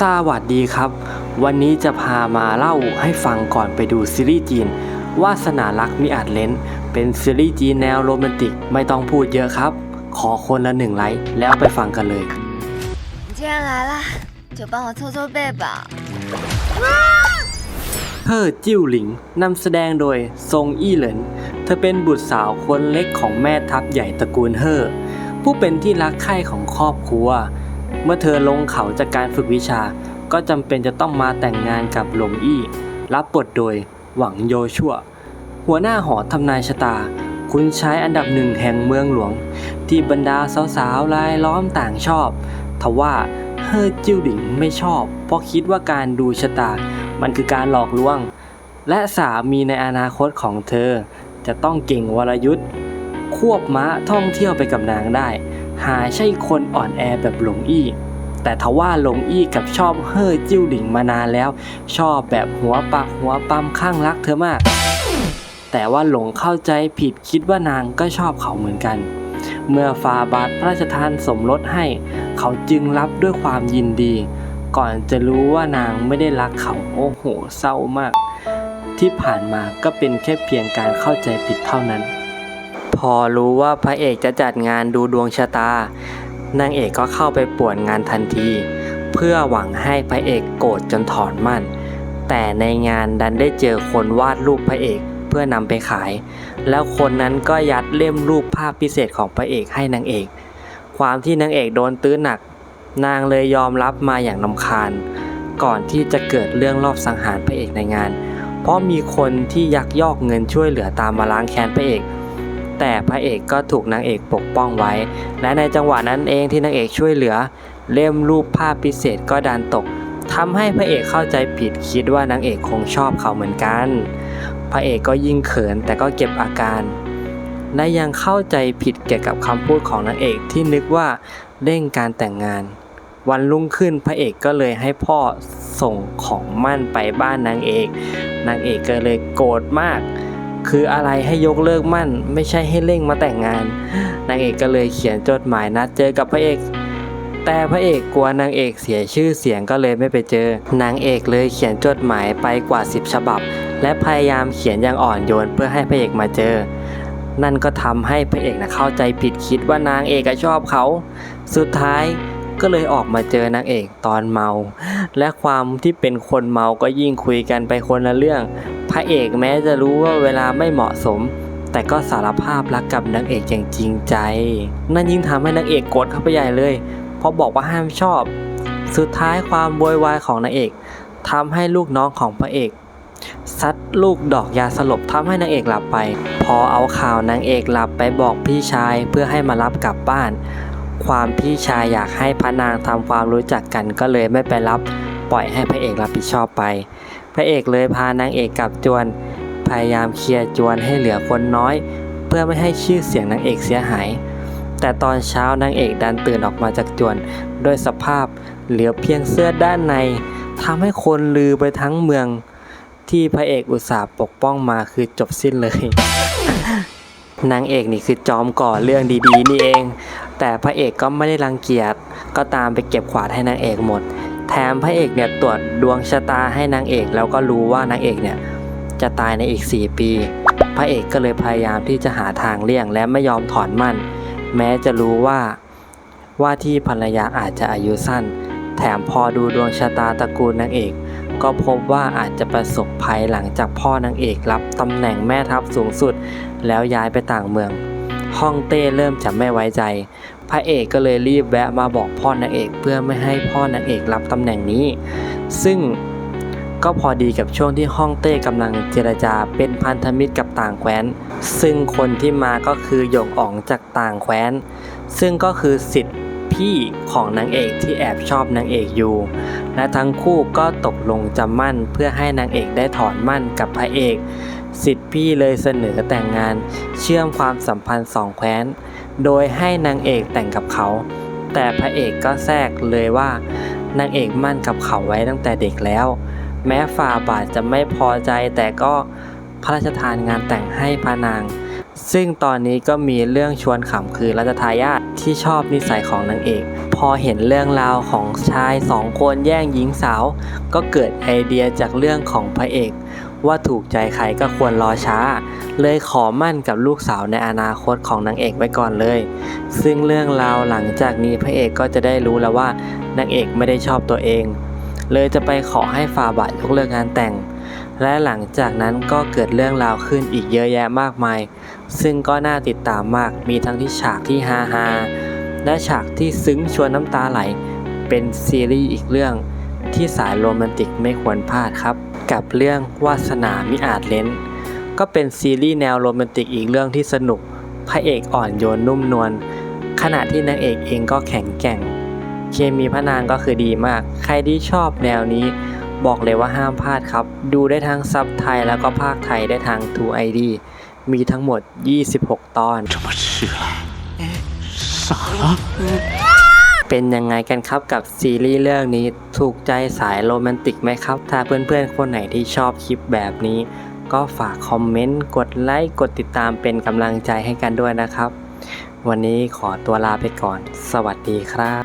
สวัสดีครับ วันนี้จะพามาเล่าให้ฟังก่อนไปดูซีรีส์จีนวาสนารักมีอาจเลนเป็นซีรีส์จีนแนวโรแมนติกไม่ต้องพูดเยอะครับ ขอคนละหนึ่งไลค์แล้วไปฟังกันเลย 你既然来了，就帮我搓搓背吧。 เฮอจิ้วหลิงนำแสดงโดยซงอี้เหลิน เธอเป็นบุตรสาวคนเล็กของแม่ทัพใหญ่ตระกูลเฮอผู้เป็นที่รักใคร่ของครอบครัว เมื่อเธอลงเขาจากการฝึกวิชา ก็จำเป็นจะต้องมาแต่งงานกับหลงอี้ รับบทโดยหวังโยชั่ว หัวหน้าหอทำนายชะตา คุณชายอันดับหนึ่งแห่งเมืองหลวง ที่บรรดาสาวๆรายล้อมต่างชอบ ทว่าเฮอจิ้วหลิงไม่ชอบ เพราะคิดว่าการดูชะตา มันคือการหลอกลวง และสามีในอนาคตของเธอ จะต้องเก่งวรยุทธ์ควบม้าท่องเที่ยวไปกับนางได้ หาใช่คนอ่อนแอแบบหลงอี้ แต่ทว่าหลงอี้กับชอบเฮ่อจิ้วหลิงมานานแล้ว ชอบแบบหัวปักหัวปั๊มข้างรักเธอมาก แต่ว่าหลงเข้าใจผิดคิดว่านางก็ชอบเขาเหมือนกัน เมื่อฟาบาทพระราชทานสมรสให้ เขาจึงรับด้วยความยินดี ก่อนจะรู้ว่านางไม่ได้รักเขาโอ้โหเศร้ามาก ที่ผ่านมาก็เป็นแค่เพียงการเข้าใจผิดเท่านั้น พอรู้ว่าพระเอกจะจัดงานดูดวงชะตานางเอกก็เข้าไปป่วนงานทันที เพื่อหวังให้พระเอกโกรธจนถอนมั่น แต่ในงานดันได้เจอคนวาดรูปพระเอกเพื่อนำไปขาย แล้วคนนั้นก็ยัดเล่มรูปภาพพิเศษของพระเอกให้นางเอก ความที่นางเอกโดนตื้อหนัก นางเลยยอมรับมาอย่างนำคาญ ก่อนที่จะเกิดเรื่องรอบสังหารพระเอกในงาน เพราะมีคนที่ยักยอกเงินช่วยเหลือตามมาล้างแค้นพระเอก แต่พระเอกก็ถูกนางเอกปกป้องไว้ และในจังหวะนั้นเองที่นางเอกช่วยเหลือ เล่มรูปภาพพิเศษก็ดันตกทำให้พระเอกเข้าใจผิดคิดว่านางเอกคงชอบเขาเหมือนกัน พระเอกก็ยิ่งเขินแต่ก็เก็บอาการและยังเข้าใจผิดเกี่ยวกับคำพูดของนางเอกที่นึกว่าเร่งการแต่งงาน วันรุ่งขึ้นพระเอกก็เลยให้พ่อส่งของมั่นไปบ้านนางเอก นางเอกก็เลยโกรธมาก คืออะไรให้ยกเลิกมั่น ไม่ใช่ให้เร่งมาแต่งงาน นางเอกก็เลยเขียนจดหมายนัดเจอกับพระเอก แต่พระเอกกลัวนางเอกเสียชื่อเสียงก็เลยไม่ไปเจอ นางเอกเลยเขียนจดหมายไปกว่า 10 ฉบับ และพยายามเขียนอย่างอ่อนโยนเพื่อให้พระเอกมาเจอ นั่นก็ทำให้พระเอกนะเข้าใจผิดคิดว่านางเอกชอบเขา สุดท้ายก็เลยออกมาเจอนางเอกตอนเมา และความที่เป็นคนเมาก็ยิ่งคุยกันไปคนละเรื่อง พระเอกแม้จะรู้ว่าเวลาไม่เหมาะสม แต่ก็สารภาพรักกับนางเอกอย่างจริงใจ นั่นยิ่งทำให้นางเอกโกรธเข้าไปใหญ่เลย เพราะบอกว่าห้ามชอบ สุดท้ายความโวยวายของนางเอกทำให้ลูกน้องของพระเอกซัดลูกดอกยาสลบทำให้นางเอกหลับไป พอเอาข่าวนางเอกหลับไปบอกพี่ชายเพื่อให้มารับกลับบ้าน ความพี่ชายอยากให้พระนางทำความรู้จักกันก็เลยไม่ไปรับ ปล่อยให้พระเอกรับผิดชอบไป พระเอกเลยพานางเอกกลับจวน พยายามเคลียร์จวนให้เหลือคนน้อย เพื่อไม่ให้ชื่อเสียงนางเอกเสียหาย แต่ตอนเช้านางเอกดันตื่นออกมาจากจวนโดยสภาพเหลือเพียงเสื้อด้านในทำให้คนลือไปทั้งเมือง ที่พระเอกอุตส่าห์ปกป้องมาคือจบสิ้นเลย นางเอกนี่คือจอมก่อเรื่องดีๆ นี่เอง แต่พระเอกก็ไม่ได้รังเกียจก็ตามไปเก็บขวาดให้นางเอกหมด แถมพระเอกเนี่ยตรวจ ดวงชะตาให้นางเอกแล้วก็รู้ว่านางเอกเนี่ยจะตายในอีก 4 ปี พระเอกก็เลยพยายามที่จะหาทางเลี่ยงและไม่ยอมถอนมั่น แม้จะรู้ว่าว่าที่ภรรยาอาจจะอายุสั้น แถมพอดูดวงชะตาตระกูลนางเอก ก็พบว่าอาจจะประสบภัยหลังจากพ่อนางเอกรับตำแหน่งแม่ทัพสูงสุด แล้วย้ายไปต่างเมือง ฮ่องเต้เริ่มจะไม่ไว้ใจ พระเอกก็เลยรีบแวะมาบอกพ่อนางเอกเพื่อไม่ให้พ่อนางเอกรับตำแหน่งนี้ ซึ่งก็พอดีกับช่วงที่ฮ่องเต้กำลังเจรจาเป็นพันธมิตรกับต่างแคว้น ซึ่งคนที่มาก็คือหยงอ๋องจากต่างแคว้น ซึ่งก็คือสิทธิ์ พี่ของนางเอกที่แอบชอบนางเอกอยู่ และทั้งคู่ก็ตกลงจะมั่นเพื่อให้นางเอกได้ถอนมั่นกับพระเอก สิทธิ์พี่เลยเสนอแต่งงานเชื่อมความสัมพันธ์สองแคว้น โดยให้นางเอกแต่งกับเขา แต่พระเอกก็แทรกเลยว่านางเอกมั่นกับเขาไว้ตั้งแต่เด็กแล้ว แม้ฝ่าบาทจะไม่พอใจแต่ก็พระราชทานงานแต่งให้พระนาง ซึ่งตอนนี้ก็มีเรื่องชวนขำคือรัชทายาท ที่ชอบนิสัยของนางเอก พอเห็นเรื่องราวของชายสองคนแย่งหญิงสาว ก็เกิดไอเดียจากเรื่องของพระเอก ว่าถูกใจใครก็ควรรอช้า เลยขอมั่นกับลูกสาวในอนาคตของนางเอกไว้ก่อนเลย ซึ่งเรื่องราวหลังจากนี้พระเอกก็จะได้รู้แล้วว่านางเอกไม่ได้ชอบตัวเอง เลยจะไปขอให้ฟาบาทยกเลิกงานแต่ง และหลังจากนั้นก็เกิดเรื่องราวขึ้นอีกเยอะแยะมากมาย ซึ่งก็น่าติดตามมากมีทั้งที่ฉากที่ฮาฮาและฉากที่ซึ้งชวนน้ำตาไหล เป็นซีรีส์อีกเรื่องที่สายโรแมนติกไม่ควรพลาดครับ กับเรื่องวาสนามิอาจเล้น ก็เป็นซีรีส์แนวโรแมนติกอีกเรื่องที่สนุก พระเอกอ่อนโยนนุ่มนวลขณะที่นางเอกเองก็แข็งแกร่ง เคมีพระนางก็คือดีมาก ใครที่ชอบแนวนี้ บอกเลยว่าห้ามพลาดครับ ดูได้ทั้งซับไทยแล้วก็ภาคไทยได้ทาง True ID มีทั้งหมด 26 ตอนเป็นยังไงกันครับกับซีรีส์เรื่องนี้ถูกใจสายโรแมนติกไหมครับ ถ้าเพื่อนๆ คนไหนที่ชอบคลิปแบบนี้ ก็ฝากคอมเมนต์ กดไลค์ กดติดตามเป็นกำลังใจให้กันด้วยนะครับ วันนี้ขอตัวลาไปก่อน สวัสดีครับ